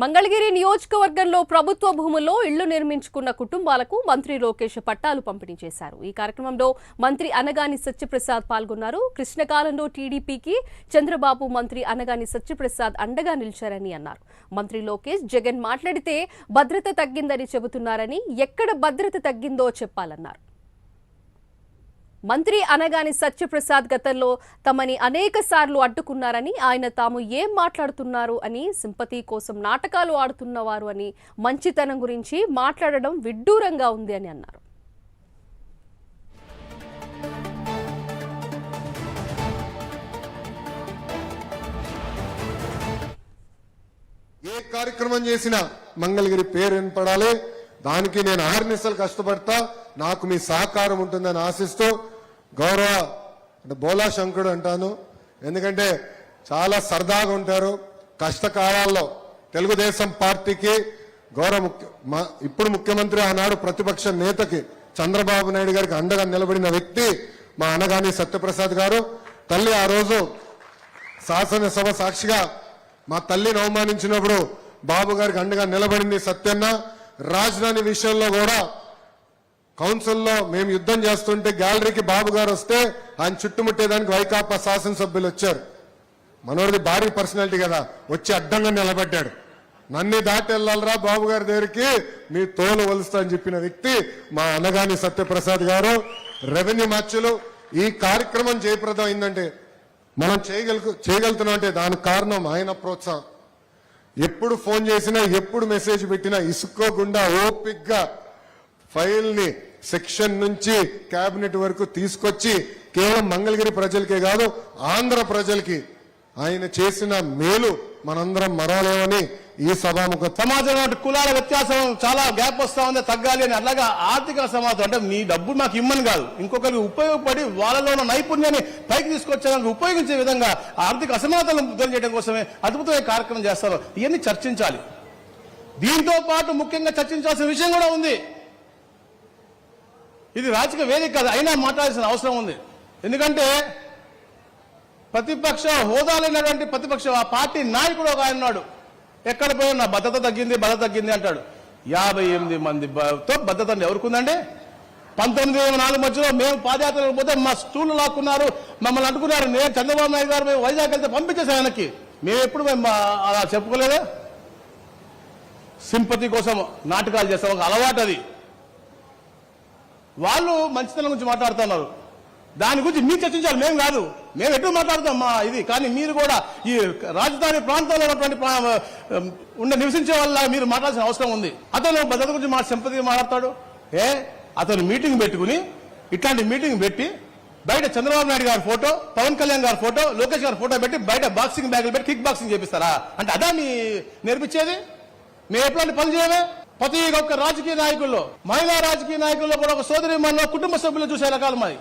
మంగళగిరి నియోజకవర్గంలో ప్రభుత్వ భూముల్లో ఇళ్ళు నిర్మించుకున్న కుటుంబాలకు మంత్రి లోకేష్ పట్టాలు పంపిణీ చేశారు. ఈ కార్యక్రమంలో మంత్రి అనగాని సత్యప్రసాద్ పాల్గొన్నారు. కృష్ణకాలంలో టీడీపీకి చంద్రబాబు మంత్రి అనగాని సత్యప్రసాద్ అండగా నిలిచారని అన్నారు. మంత్రి లోకేష్ జగన్ మాట్లాడితే భద్రత తగ్గిందని చెబుతున్నారని ఎక్కడ భద్రత తగ్గిందో చెప్పాలన్నారు. మంత్రి అనగాని సత్యప్రసాద్ గతంలో తమని అనేక సార్లు అడ్డుకున్నారని ఆయన తాము ఏం మాట్లాడుతున్నారు అని సింపతి కోసం నాటకాలు ఆడుతున్నవారు అని మంచితనం గురించి మాట్లాడడం విడ్డూరంగా ఉంది అని అన్నారు. ఏ కార్యక్రమం చేసినా మంగళగిరి పేరు వినపడాలి. దానికి నేను ఆరు అహర్నిశలు కష్టపడతా. నాకు మీ సహకారం ఉంటుందని ఆశిస్తూ గౌరవ అంటే బోలా శంకుడు అంటాను. ఎందుకంటే చాలా సరదాగా ఉంటారు. కష్టకాలాల్లో తెలుగుదేశం పార్టీకి గౌరవ ముఖ్య మా- ఇప్పుడు ముఖ్యమంత్రి ఆనాడు ప్రతిపక్ష నేతకి చంద్రబాబు నాయుడు గారికి అండగా నిలబడిన వ్యక్తి మా అనగాని సత్యప్రసాద్ గారు. తల్లి ఆ రోజు శాసనసభ సాక్షిగా మా తల్లిని అవమానించినప్పుడు బాబు గారికి అండగా నిలబడింది సత్యన్న. రాజధాని విషయంలో కూడా కౌన్సిల్లో మేము యుద్ధం చేస్తుంటే గ్యాలరీకి బాబు గారు వస్తే ఆయన చుట్టుముట్టేదానికి వైకాపా శాసనసభ్యులు వచ్చారు. మనోడిది భారీ పర్సనాలిటీ కదా వచ్చి అడ్డంగా నిలబడ్డాడు. నన్ను దాటి వెళ్ళాలరా బాబు గారి దగ్గరికి మీ తోలు వలుస్తా అని చెప్పిన వ్యక్తి మా అనగాని సత్యప్రసాద్ గారు. రెవెన్యూ మార్చులు ఈ కార్యక్రమం జయప్రదం అయిందంటే మనం చేయగల చేయగలుగుతున్నాం అంటే దానికి కారణం ఆయన ప్రోత్సాహం. ఎప్పుడు ఫోన్ చేసినా ఎప్పుడు మెసేజ్ పెట్టినా ఇసుక్కోకుండా ఓపిక్గా ఫైల్ని సెక్షన్ నుంచి కేబినెట్ వరకు తీసుకొచ్చి కేవలం మంగళగిరి ప్రజలకే కాదు ఆంధ్ర ప్రజలకి ఆయన చేసిన మేలు మనందరం మరాలేమని ఈ సభాముఖ. సమాజం కులాల వ్యత్యాసం చాలా గ్యాప్ వస్తా ఉంది తగ్గాలి అని. అలాగా ఆర్థిక సమాజం అంటే మీ డబ్బు మాకు ఇమ్మని కాదు. ఇంకొకరికి ఉపయోగపడి వాళ్ళలో ఉన్న నైపుణ్యాన్ని పైకి తీసుకొచ్చేదానికి ఉపయోగించే విధంగా ఆర్థిక అసమానతలను దూరం చేయడం కోసమే అద్భుతమైన కార్యక్రమం చేస్తారు. ఇవన్నీ చర్చించాలి. దీంతో పాటు ముఖ్యంగా చర్చించాల్సిన విషయం కూడా ఉంది. ఇది రాజకీయ వేదిక కాదు అయినా మాట్లాడాల్సిన అవసరం ఉంది. ఎందుకంటే ప్రతిపక్ష హోదాలైనటువంటి ప్రతిపక్ష ఆ పార్టీ నాయకుడు ఒక ఆయన ఉన్నాడు. ఎక్కడ పోయి నా భద్రత తగ్గింది భద్రత తగ్గింది అంటాడు. యాభై ఎనిమిది మంది తో భద్రత ఎవరుకుందండి పంతొమ్మిది నాలుగు మధ్యలో మేము పాదయాత్రలకు పోతే మా స్టూల్ లాక్కున్నారు మమ్మల్ని అంటుకున్నారు. నేను చంద్రబాబు నాయుడు గారు మేము వైజాగ్ వెళ్తే పంపించేసాం ఆయనకి. మేము ఎప్పుడు మేము అలా చెప్పుకోలేదా? సింపతి కోసం నాటకాలు చేస్తాం ఒక అలవాటు అది. వాళ్ళు మంచితనం గురించి మాట్లాడుతున్నారు. దాని గురించి మీరు చర్చించాలి. మేము కాదు. మేము ఎటు మాట్లాడతాం? మా ఇది. కానీ మీరు కూడా ఈ రాజధాని ప్రాంతంలో ఉన్నటువంటి ప్రా- ఉండే నివసించే వాళ్ళ మీరు మాట్లాడాల్సిన అవసరం ఉంది. అతను భద్రత గురించి మా సింపతి మాట్లాడతాడు. ఏ? అతను మీటింగ్ పెట్టుకుని ఇట్లాంటి మీటింగ్ పెట్టి బయట చంద్రబాబు నాయుడు గారి ఫోటో పవన్ కళ్యాణ్ గారి ఫోటో లోకేష్ గారి ఫోటో పెట్టి బయట బాక్సింగ్ బ్యాగులు పెట్టి కిక్ బాక్సింగ్ చేపిస్తారా? అంటే అదా మీ నేర్పించేది? మేము ఎట్లాంటి పనులు చేయమే? ప్రతి ఒక్క రాజకీయ నాయకుల్లో మహిళా రాజకీయ నాయకుల్లో కూడా ఒక సోదరి మన కుటుంబ సభ్యులు చూసే రకాలు మాది.